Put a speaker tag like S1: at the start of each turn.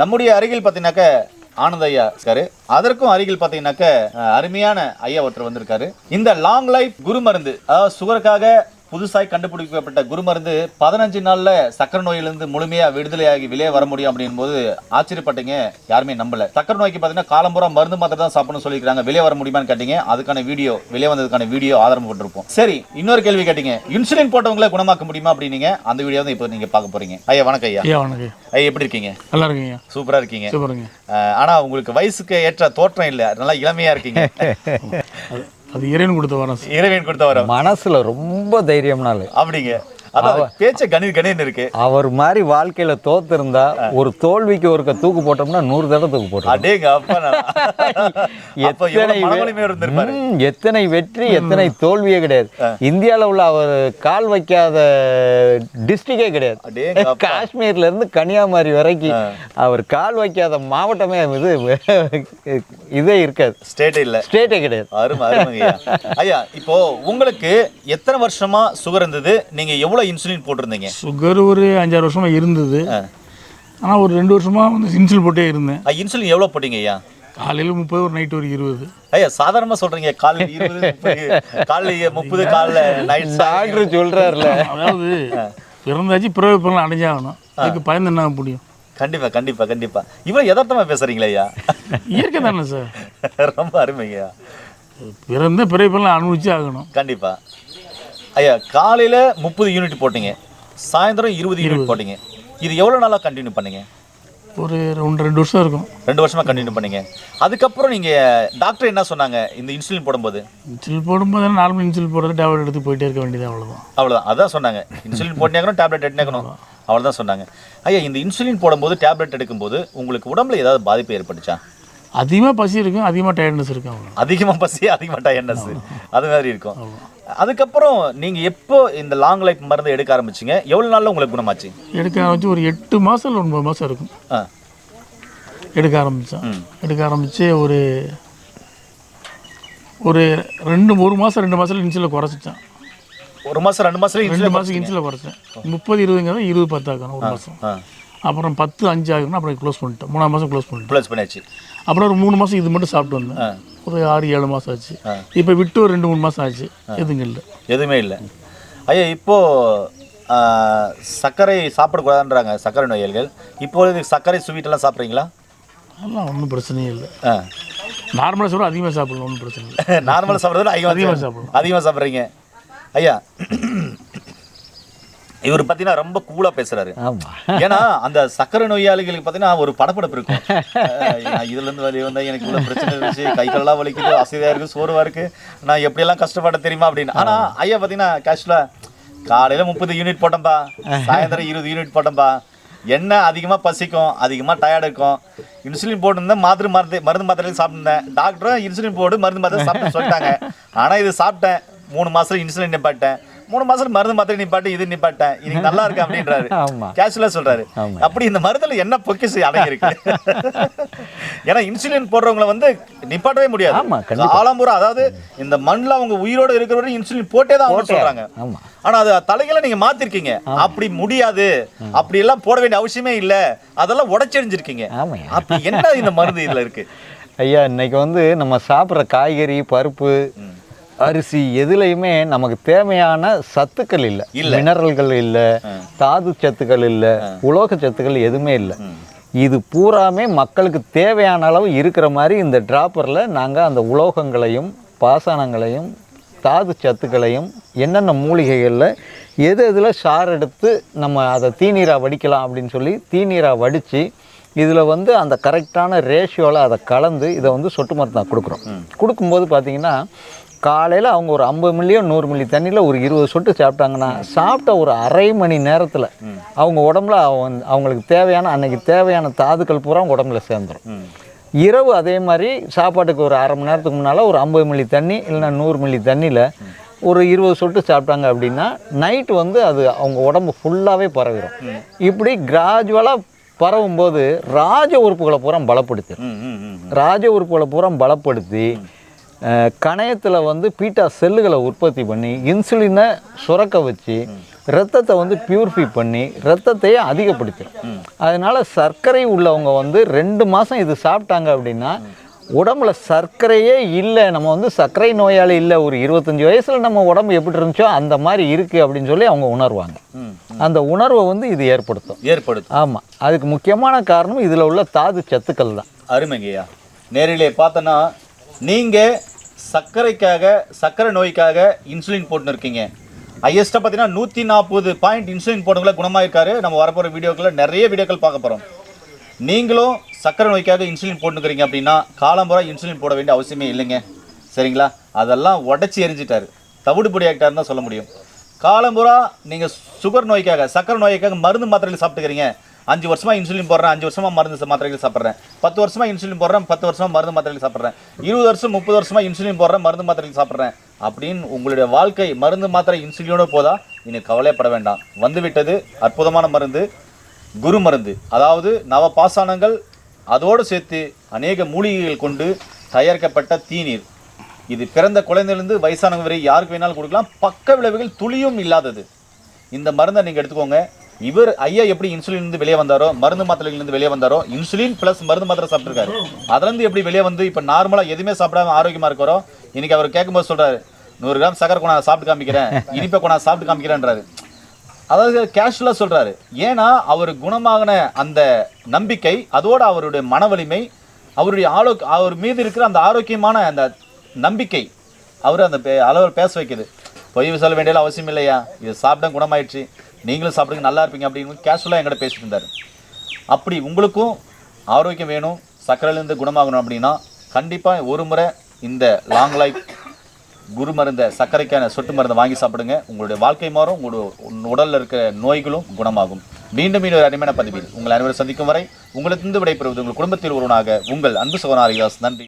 S1: நம்முடைய அருகில் பார்த்தீங்கன்னாக்க ஆனந்த ஐயா இருக்காரு. அதற்கும் அருகில் பார்த்தீங்கன்னாக்க அருமையான ஐயா ஒருத்தர் வந்திருக்காரு. இந்த லாங் லைஃப் குரு மருந்து அதாவது சுகருக்காக புதுசாய் கண்டுபிடிக்கப்பட்ட குரு மருந்து பதினஞ்சு நாள்ல சக்கரை நோயிலிருந்து முழுமையா விடுதலையாகி வெளியே வர முடியும் அப்படின் போது ஆச்சரியப்பட்டீங்க யாருமே நம்பல. சக்கரை நோய்க்கு பார்த்தீங்கன்னா காலம்புறா மருந்து மாத்திரை தான் சாப்பிடணும்னு சொல்லிக்கிறாங்க வெளியே வர முடியுமான்னு கேட்டீங்க. அதுக்கான வீடியோ வெளியே வந்ததுக்கான வீடியோ ஆதாரம் போட்டிருப்போம். சரி இன்னொரு கேள்வி கேட்டீங்க. இன்சுலின் போட்டவங்களை குணமாக்க முடியுமா அப்படின்னீங்க. அந்த வீடியோ தான் இப்போ நீங்க பார்க்க போறீங்க. ஐயா வணக்கம் ஐயா.
S2: ஐயா வணக்கம்
S1: ஐயா. எப்படி இருக்கீங்க?
S2: நல்லா இருக்கீங்க
S1: சூப்பரா இருக்கீங்க.
S2: சூப்பருங்க.
S1: அஹ் ஆனா உங்களுக்கு வயசுக்கு ஏற்ற தோற்றம் இல்ல. நல்லா இளமையா இருக்கீங்க.
S2: அது இறைவன் கொடுத்த வரம். சார்.
S1: இறைவன் கொடுத்த வரம்.
S3: மனசுல ரொம்ப தைரியம்னால.
S1: அப்படிங்க. பேச்ச கணீர் கணீர்னு இருக்கு.
S3: அவர் மாதிரி வாழ்க்கையில தோத்திருந்தா ஒரு தோல்விக்கு ஒருக்க தூக்கு போட்டோம்னா நூறு தடவை தூக்கு போட்டோம் எத்தனை வெற்றி எத்தனை தோல்வியே கிடையாது. இந்தியால உள்ள அவர் கால் வைக்காத டிஸ்ட்ரிக்டே கிடையாது. காஷ்மீர்ல இருந்து கன்னியாகுமரி வரைக்கும் அவர் கால் வைக்காத மாவட்டமே இது இதே இருக்காது.
S1: ஸ்டேட் இல்ல.
S3: ஸ்டேட்டே கிடையாது.
S1: ஐயா இப்போ உங்களுக்கு எத்தனை வருஷமா சுகர் இருந்தது? நீங்க எவ்வளவு இன்சுலின் போட்டிருந்தீங்க?
S2: சுகர் ஒரு அஞ்சாறு வருஷமா இருந்தது. ஆனால் ஒரு ரெண்டு வருஷமா வந்து இன்சுலின் போட்டே இருந்தேன்.
S1: இன்சுலின் எவ்வளவு போட்டீங்க ஐயா?
S2: காலையில் முப்பது ஒரு நைட் ஒரு இருபது.
S1: ஐயா சாதாரணமா சொல்றீங்க காலைல இருபது காலைல முப்பது காலைல நைட்
S3: டாக்டர் சொல்றாருல.
S2: அதாவது பிறந்தாச்சு பிறகு பிறகு அடைஞ்சாகணும். அதுக்கு பயந்து என்ன முடியும்?
S1: கண்டிப்பா கண்டிப்பா கண்டிப்பா. இவ்வளவு யதார்த்தமா பேசுறீங்களே ஐயா?
S2: இயற்கை தானே சார்.
S1: ரொம்ப அருமைங்க
S2: பிறந்த பிறகு பிறகு அனுபவிச்சு ஆகணும்.
S1: கண்டிப்பா. ஐயா காலையில முப்பது யூனிட் போட்டீங்க சாயந்தரம் இருபது யூனிட் போட்டீங்க. இது எவ்வளவு நாளா கண்டினியூ பண்ணீங்க?
S2: ஒரு ரெண்டு ரெண்டு வருஷம் இருக்கும்.
S1: ரெண்டு வருஷமா கண்டினியூ பண்ணீங்க. அதுக்கப்புறம் நீங்க டாக்டர் என்ன சொன்னாங்க இந்த இன்சுலின் போடும்போது?
S2: இன்சுலின் போடும்போது நார்மல் இன்சுலின் போடுறது டேப்லெட் எடுத்து போயிட்டே இருக்க வேண்டியது அவ்வளோதான்
S1: அவ்வளவுதான். அதான் சொன்னாங்க. இன்சுலின் போட்டியாக்கணும் டேப்லெட் எடுக்கணும். அவ்வளவுதான். சொன்னாங்க. ஐயா இந்த இன்சுலின் போடும்போது டேப்லெட் எடுக்கும்போது உங்களுக்கு உடம்புல ஏதாவது பாதிப்பு ஏற்பட்டுச்சா?
S2: அதிகமாக பசி இருக்கும் அதிகமாக டயர்ட்னஸ் இருக்கும் அவ்வளோ
S1: அதிகமா பசி அதிகமா டயர்னஸ் அது மாதிரி இருக்கும். அதுக்கப்புறம் நீங்க எப்போ இந்த லாங் லைஃப் மருந்து எடுக்க ஆரம்பிச்சீங்க? எவ்வளவு நாள்ல உங்களுக்கு குணமாச்சு?
S2: எடுக்க ஆரம்பிச்சு ஒரு எட்டு மாதம் இல்லை ஒன்பது மாதம் இருக்கும். எடுக்க ஆரம்பித்தேன். எடுக்க ஆரம்பித்து ஒரு ஒரு ரெண்டு ஒரு மாதம் ரெண்டு மாதத்துல இன்ச்சில் குறைச்சிட்டேன்.
S1: ஒரு மாசம் ரெண்டு மாசத்துல
S2: ரெண்டு மாதம் இன்ச்சில் குறைச்சேன். முப்பது இருபதுங்கிறத இருபது பத்து ஆக்கணும் ஒரு மாதம் அப்புறம் பத்து அஞ்சு ஆகணும் அப்புறம் க்ளோஸ் பண்ணிட்டேன் மூணாம் மாதம் க்ளோஸ் பண்ணிட்டேன்
S1: ப்ளஸ் பண்ணியாச்சு.
S2: அப்புறம் ஒரு மூணு மாதம் இது மட்டும் சாப்பிட்டு வந்தேன். ஒரு ஆறு ஏழு மாதம் ஆச்சு. இப்போ விட்டு ஒரு ரெண்டு மூணு மாதம் ஆச்சு. எதுங்க இல்லை.
S1: எதுவுமே இல்லை. ஐயா இப்போ ஆ, சர்க்கரை சாப்பிடக்கூடாதுன்றாங்க சர்க்கரை நோயாளிகள். இப்பொழுது சர்க்கரை ஸ்வீட் எல்லாம் சாப்பிட்றீங்களா?
S2: அதெல்லாம் ஒன்றும் பிரச்சனையே இல்லை. நார்மலாக சொல்ல அதிகமாக சாப்பிடலாம் ஒன்றும் பிரச்சனை இல்லை.
S1: நார்மலாக சாப்பிட்றது
S2: அதிகமா
S1: அதிகமாக
S2: சாப்பிடலாம்.
S1: அதிகமாக சாப்பிட்றீங்க. ஐயா இவர் பார்த்தீங்கன்னா ரொம்ப கூலாக பேசுறாரு. ஏன்னா அந்த சக்கரை நோயாளிகளுக்கு பார்த்தீங்கன்னா ஒரு படப்படப்பு இருக்கும். இதுல இருந்து வெளியே வந்தா எனக்கு இவ்வளவு பிரச்சனை இருந்துச்சு கை காலெல்லாம் வலிக்குது அசதியா இருக்கு சோர்வா இருக்கு நான் எப்படியெல்லாம் கஷ்டப்பட தெரியுமா அப்படின்னு. ஆனா ஐயா பார்த்தீங்கன்னா கேஷுவலா காலையில முப்பது யூனிட் போட்டோம்பா சாயந்தரம் இருபது யூனிட் போட்டோம்பா என்ன அதிகமா பசிக்கும் அதிகமா டயர்ட் இருக்கும். இன்சுலின் போட்டிருந்தேன் மாத்திரை மருந்து மருந்து மாத்திரை சாப்பிட்டேன் டாக்டரும் இன்சுலின் போடு மருந்து மாத்திரை சாப்பிட்டு சொல்லிட்டாங்க. ஆனா இது சாப்பிட்டேன். மூணு மாசத்துல இன்சுலின் நிப்பாட்டேன் மூணு மாசத்துல மருந்து மாத்திரை நிப்பாட்டு இது நிப்பாட்டேன். இன்னைக்கு நல்லா இருக்கு அப்படின்றாரு. கேஷுவலா சொல்றாரு. அப்படி இந்த மருந்துல என்ன பொக்கிசு அடங்கி இருக்கு ஏன்னா இன்சுலின் போடுறவங்கள வந்து நிப்பாட்டவே முடியாது. ஆலம்பூரா அதாவது இந்த மண்ணுல அவங்க உயிரோட இருக்கிற வரையும் இன்சுலின் போட்டே தான் அவங்க சொல்றாங்க. ஆனா அது தலைகளை நீங்க மாத்திருக்கீங்க. அப்படி முடியாது. அப்படி எல்லாம் போட வேண்டிய அவசியமே இல்ல. அதெல்லாம் உடைச்செறிஞ்சிருக்கீங்க. அப்படி என்ன இந்த மருந்து இதுல இருக்கு?
S3: ஐயா இன்னைக்கு வந்து நம்ம சாப்பிட்ற காய்கறி பருப்பு அரிசி எதுலையுமே நமக்கு தேவையான சத்துக்கள் இல்லை. மினரல்கள் இல்லை தாது சத்துக்கள் இல்லை உலோக சத்துக்கள் எதுவுமே இல்லை. இது பூராமே மக்களுக்கு தேவையான அளவு இருக்கிற மாதிரி இந்த டிராப்பரில் நாங்கள் அந்த உலோகங்களையும் பாசனங்களையும் தாது சத்துக்களையும் என்னென்ன மூலிகைகளில் எது எதில் சாறு எடுத்து நம்ம அதை தீநீராக வடிக்கலாம் அப்படின்னு சொல்லி தீநீராக வடித்து இதில் வந்து அந்த கரெக்டான ரேஷியோவில் அதை கலந்து இதை வந்து சொட்டு மருந்தாக கொடுக்குறோம். கொடுக்கும்போது பார்த்தீங்கன்னா காலையில் அவங்க ஒரு ஐம்பது மில்லியோ நூறு மில்லி தண்ணியில் ஒரு இருபது சொட்டு சாப்பிட்டாங்கன்னா சாப்பிட்ட ஒரு அரை மணி நேரத்தில் அவங்க உடம்புல அவங்க- அவங்களுக்கு தேவையான அன்னைக்கு தேவையான தாதுக்கள் பூரா உடம்புல சேர்ந்துடும் இரவு அதே மாதிரி சாப்பாட்டுக்கு ஒரு அரை மணி நேரத்துக்கு முன்னால் ஒரு ஐம்பது மில்லி தண்ணி இல்லைன்னா நூறு மில்லி தண்ணியில் ஒரு இருபது சொட்டு சாப்பிட்டாங்க அப்படின்னா நைட்டு வந்து அது அவங்க உடம்பு ஃபுல்லாகவே பரவிடும் இப்படி கிராஜுவலாக பரவும்போது ராஜ உறுப்புகளை பூரா பலப்படுத்தி. ராஜ உறுப்புகளை பூரா பலப்படுத்தி கணையத்தில் வந்து பீட்டா செல்லுகளை உற்பத்தி பண்ணி இன்சுலினை சுரக்க வச்சு ரத்தத்தை வந்து பியூரிஃபை பண்ணி ரத்தத்தையே அதிகப்படுத்திடும் அதனால சர்க்கரை உள்ளவங்க வந்து ரெண்டு மாதம் இது சாப்பிட்டாங்க அப்படின்னா உடம்புல சர்க்கரையே இல்லை நம்ம வந்து சர்க்கரை நோயாளி இல்லை ஒரு இருபத்தஞ்சி வயசில் நம்ம உடம்பு எப்படி இருந்துச்சோ அந்த மாதிரி இருக்குது அப்படின்னு சொல்லி அவங்க உணர்வாங்க. அந்த உணர்வை வந்து இது ஏற்படுத்தும்.
S1: ஏற்படுத்தும்.
S3: ஆமாம் அதுக்கு முக்கியமான காரணம் இதில் உள்ள தாது சத்துக்கள் தான்.
S1: அருமைங்கய்யா. நேரிலே பார்த்தோன்னா நீங்கள் சர்க்கரைக்காக சர்க்கரை நோய்க்காக இன்சுலின் போட்டுன்னு இருக்கீங்க ஹையஸ்ட்டாக பார்த்தீங்கன்னா நூற்றி நாற்பது பாயிண்ட் இன்சுலின் போட்டவங்கள குணமாயிருக்காரு. நம்ம வரப்போகிற வீடியோக்களில் நிறைய வீடியோக்கள் பார்க்க போகிறோம் நீங்களும் சர்க்கரை நோய்க்காக இன்சுலின் போட்டுக்கிறீங்க அப்படின்னா காலம்புறா இன்சுலின் போட வேண்டிய அவசியமே இல்லைங்க. சரிங்களா? அதெல்லாம் உடச்சி எரிஞ்சிட்டாரு. தவிடுபடி ஆகிட்டாருன்னு தான் சொல்ல முடியும். காலம்புறா நீங்கள் சுகர் நோய்க்காக சர்க்கரை நோய்க்காக மருந்து மாத்திரையில் சாப்பிட்டுக்கிறீங்க. அஞ்சு வருஷமாக இன்சுலின் போடுறேன் அஞ்சு வருஷமா மருந்து மாத்திரைகள் சாப்பிட்றேன். பத்து வருஷமாக இன்சுலின் போடுறேன் பத்து வருஷமாக மருந்து மாத்திரைகள் சாப்பிட்றேன். இருபது வருஷம் முப்பது வருஷமாக இன்சுலின் போடுறேன் மருந்து மாத்திரைகள் சாப்பிட்றேன். அப்படின்னு உங்களுடைய வாழ்க்கை மருந்து மாத்திரை இன்சுலினோட போதா? இனி கவலைப்பட வேண்டாம். வந்துவிட்டது அற்புதமான மருந்து குரு மருந்து. அதாவது நவ பாசானங்கள் அதோடு சேர்த்து அநேக மூலிகைகள் கொண்டு தயாரிக்கப்பட்ட தீநீர். இது பிறந்த குழந்தையிலிருந்து வயசானவங்க வரை யாருக்கு வேணாலும் கொடுக்கலாம். பக்க விளைவுகள் துளியும் இல்லாதது. இந்த மருந்தை நீங்கள் எடுத்துக்கோங்க. இவர் ஐயா எப்படி இன்சுலின் இருந்து வெளியே வந்தாரோ மருந்து மாத்திரையிலிருந்து வெளியே வந்தாரோ இன்சுலின் ப்ளஸ் மருந்து மாத்திரை சாப்பிட்டுருக்காரு. அதுலேருந்து எப்படி வெளியே வந்து இப்போ நார்மலாக எதுவுமே சாப்பிடாம ஆரோக்கியமாக இருக்கிறோ இன்னைக்கு அவர் கேட்கும்போது சொல்கிறாரு நூறு கிராம் சக்கரை கொண்டா சாப்பிட்டு காமிக்கிறேன் இனிப்பை கொண்டா சாப்பிட்டு காமிக்கிறேன்றாரு. அதாவது கேஷுவலாக சொல்கிறாரு ஏன்னா அவர் குணமாகின அந்த நம்பிக்கை அதோட அவருடைய மன வலிமை அவருடைய ஆலோ அவர் மீது இருக்கிற அந்த ஆரோக்கியமான அந்த நம்பிக்கை அவர் அந்த பே- அளவில் பேச வைக்குது. பொய் சொல்ல வேண்டிய அவசியம் இல்லையா? இது சாப்பிட்டா குணமாயிடுச்சு. நீங்களும் சாப்பிடுங்க நல்லா இருப்பீங்க அப்படின்னு கேஷுவலாக என்கிட்ட பேசிட்டு இருந்தார். அப்படி உங்களுக்கும் ஆரோக்கியம் வேணும் சர்க்கரையிலேருந்து குணமாகணும் அப்படின்னா கண்டிப்பாக ஒரு முறை இந்த லாங் லைஃப் குரு மருந்த சர்க்கரைக்கான சொட்டு மருந்தை வாங்கி சாப்பிடுங்க. உங்களுடைய வாழ்க்கை மாறும் உங்களுடைய உடலில் இருக்கிற நோய்களும் குணமாகும். மீண்டும் இன்னொரு அருமையான பதிவில் உங்கள் அனைவரும் சந்திக்கும் வரை உங்களிடத்திலிருந்து விடைபெறுவது உங்கள் குடும்பத்தில் ஒருவனாக உங்கள் அன்பு சகோதராரிதாஸ் நன்றி.